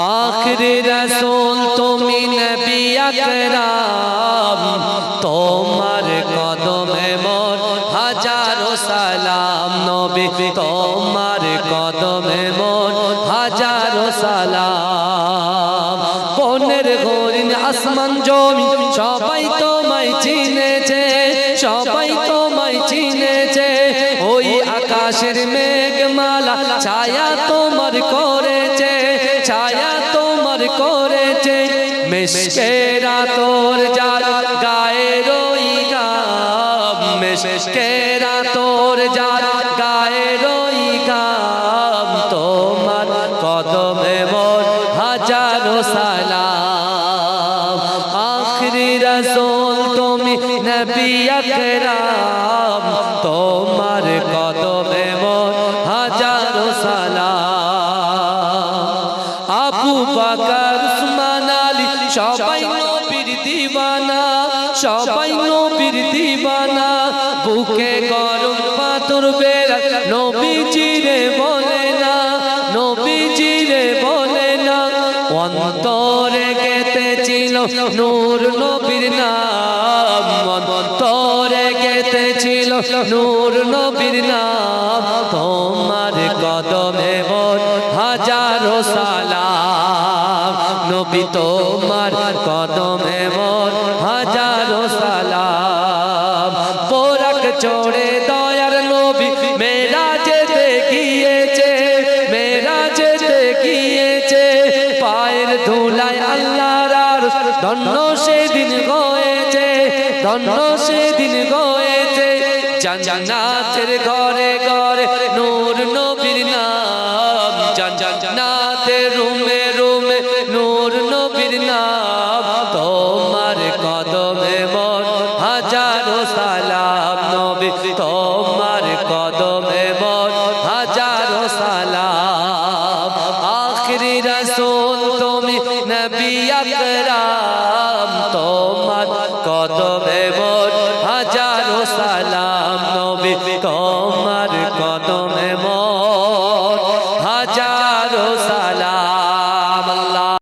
আখরি রসুল, তুমি নবী তোমার কদমে মোর হাজারো সালাম, নবী, তোমার কদমে মোর হাজারো সালাম। বনের হরিণ, আসমান, জমি, সবাই তোমায় চিনেছে, সবাই তোমায় চিনেছে। ওই আকাশের মেঘমালা, ছায়া তোমার করেছে মেশকেরা তোর যার গায়ে রই গাম। মেশকেরা তোর যার গায়ে রই গাম। তোমার কদমে মোর হাজারো সালাম। আখরি রসুল তুমি নবী আকরাম। তোমার সবাই নবীর দিবানা, সবাই নবীর দিবানা, বুকে গরম পাথর বেড়া নবীজিরে বলে না নবীজিরে বলে না, অন্তরে গেতেছিল নূর নবীর নাম, অন্তরে গেতেছিল নূর নবীর নাম। নবী তোমার কদমে মোর হাজারো সালাম। পোরাক চড়ে দয়ার নবী মেরা যেতে গিয়েছে মেরা যেতে গিয়েছে। পায়ের ধুলায় আল্লাহর আর ধন্য সেদিন গয়েছে ধন্য সেদিন গয়েছে জান্নাতের ঘরে ঘরে নূর নবীর নাম, জান্নাতের রুমে নবীর নাম তোমার কদমে মন, হাজারো সালাম নবী, তোমার কদমে মন, হাজারো সালাম। আখরি তুমি নবী আকরাম, তোমার কদমে মোর হাজারো সালাম।